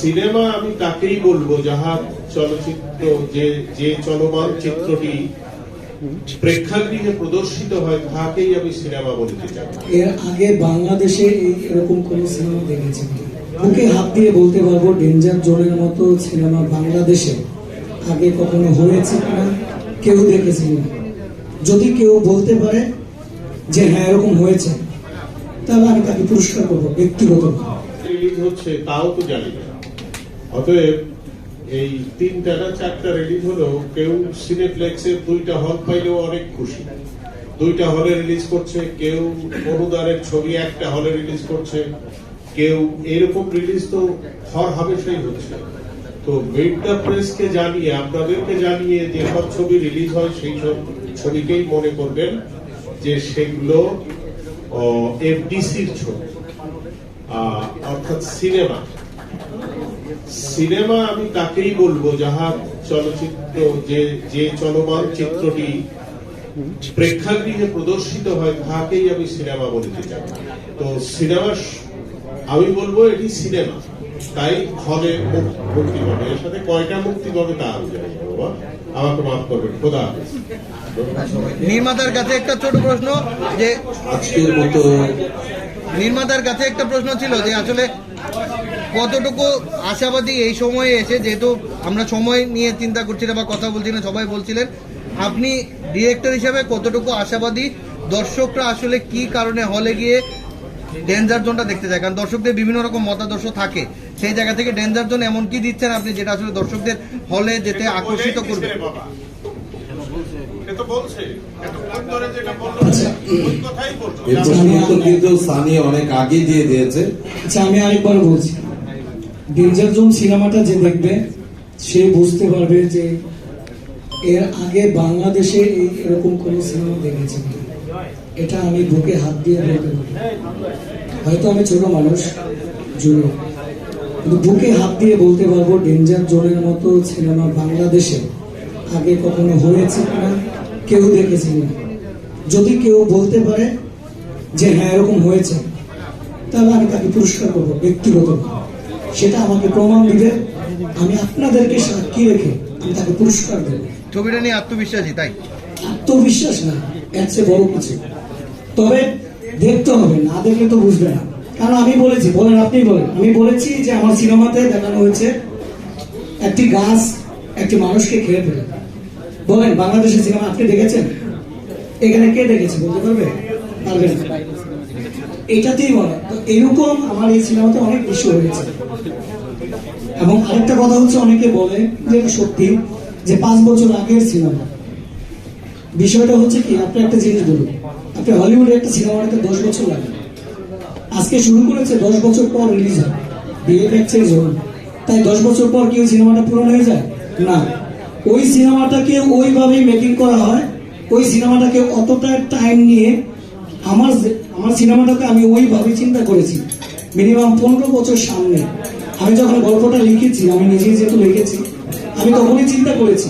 Cinema আমি তাকেই বলব যাহার চলচ্চিত্র যে যে চলমান চিত্রটি প্রেক্ষাগৃহে প্রদর্শিত হয় তাকেই আমি সিনেমা বলতে চাই। এর আগে বাংলাদেশে এরকম কোন সিনেমা দেখেছেন? বুকে হাত দিয়ে বলতে পারব ডেঞ্জার জোনের মতো সিনেমা বাংলাদেশে আগে কখনো হয়েছে কিনা কেউ দেখেছে কিনা? যদি কেউ বলতে পারে যে হ্যাঁ এরকম হয়েছে তাহলে আমি তাকে পুরস্কার করব ব্যক্তিগত হচ্ছে তাও তো জানি না। অতএব এই তিনটা না চারটা রিলিজ হলো কেউ সিনেপ্লেক্সের দুইটা হল পাইলেও অনেক খুশি। দুইটা হলে রিলিজ করছে, কেউ অনুদানের ছবি একটা হলে রিলিজ করছে, কেউ এরকম রিলিজ তো হর হামেশাই হচ্ছে। তো মিডটা প্রেসকে জানিয়ে, আপনাদেরকে জানিয়ে যে সব ছবি রিলিজ হয়, সেই সব ছবিকেই মনে করবেন যে সেগুলো এফডিসির ছবি অর্থাৎ সিনেমা সিনেমা আমি তাকেই বলব? যাহার চলচ্চিত্র যে যে চলমান চিত্রটি প্রেক্ষাগৃহে প্রদর্শিত হয় তাকেই আমি সিনেমা বলতে চাই। তো সিনেমা আমি বলব এটি সিনেমা। তাই হলে মুক্তি পাবে। এর সাথে কয়টা মুক্তি পাবে তা আমি জানি বাবা। আমাকে মাফ করবেন। খোদা নির্মাতার কাছে একটা ছোট প্রশ্ন যে আজকের মতো নির্মাতার কাছে একটা প্রশ্ন ছিল যে আসলে কতটুকু আশাবাদী এই সময়ে এসে, যেহেতু আমরা সময় নিয়ে চিন্তা করছি না বা কথা বলছি না, সবাই বলছিলেন, আপনি ডিরেক্টর হিসাবে কতটুকু আশাবাদী? দর্শকরা আসলে কি কারণে হলে গিয়ে ডেঞ্জার জোনটা দেখতে যায় কারণ দর্শকদের বিভিন্ন রকম মতাদর্শ থাকে। সেই জায়গা থেকে ডেঞ্জার জোন এমন কি দিচ্ছেন আপনি যেটা আসলে দর্শকদের হলে যেতে আকর্ষিত করবে? বলছে এতক্ষণ ধরে যেটা বলল আচ্ছা। ওই কথাই বলছো এর প্রশ্ন উত্তর কিন্তু সানি অনেক আগে দিয়ে দিয়েছে। আচ্ছা আমি আরেকবার বলছি। ডেঞ্জার জোন সিনেমাটা যে দেখবে সে বুঝতে পারবে যে এর আগে বাংলাদেশে এরকম কোন সিনেমা দেখেছে এটা আমি বুকে হাত দিয়ে বলতে পারি। হয়তো আমি ছোট মানুষ জুনিয়র কিন্তু বুকে হাত দিয়ে বলতে পারব ডেঞ্জার জোনের মতো সিনেমা বাংলাদেশে আগে কখনো হয়েছে কিনা। কেউ দেখেছে। কিনা যদি কেউ বলতে পারে যে হ্যাঁ এরকম হয়েছে তাহলে আমি তাকে পুরস্কার করব ব্যক্তিগত সেটা আমাকে প্রমাণ দিবে। আমি আপনাদেরকে সাক্ষী রেখে আমি তাকে পুরস্কার দেবো। ছবিটা নিয়ে আত্মবিশ্বাসী তাই? আত্মবিশ্বাস না এর চেয়ে বড় কিছু। তবে দেখতে হবে না দেখলে তো বুঝবে না। কারণ আমি বলেছি বলেন আপনি বলেন। আমি বলেছি যে আমার সিনেমাতে দেখানো হয়েছে একটি গাছ একটি মানুষকে খেয়ে ফেলে। বলেন, বাংলাদেশের সিনেমা আপনি দেখেছেন? এখানে কে দেখেছে, বলতে পারবে? পারবেন এটাতেই বলে, তো এরকম আমার এই সিনেমাতে অনেক বেশি হয়েছে। এবং আরেকটা কথা হচ্ছে, অনেকে বলে যে সত্যি, যে পাঁচ বছর আগের সিনেমা। বিষয়টা হচ্ছে কি, আপনি একটা জিনিস বলুন, আপনি হলিউডে একটা সিনেমা বানাতে দশ বছর লাগে। আজকে শুরু করেছে, দশ বছর পর রিলিজ হয়। বিএফএক্স চেঞ্জ হল। তাই দশ বছর পর কি ওই সিনেমাটা পূরণ হয়ে যায়? না। ওই সিনেমাটাকে ওইভাবেই মেকিং করা হয়। ওই সিনেমাটাকে অতটা টাইম নিয়ে আমার আমার সিনেমাটাকে আমি ওইভাবে চিন্তা করেছি। মিনিমাম পনেরো বছর সামনে। আমি যখন গল্পটা লিখেছি, আমি নিজেই যেহেতু লিখেছি, আমি তখনই চিন্তা করেছি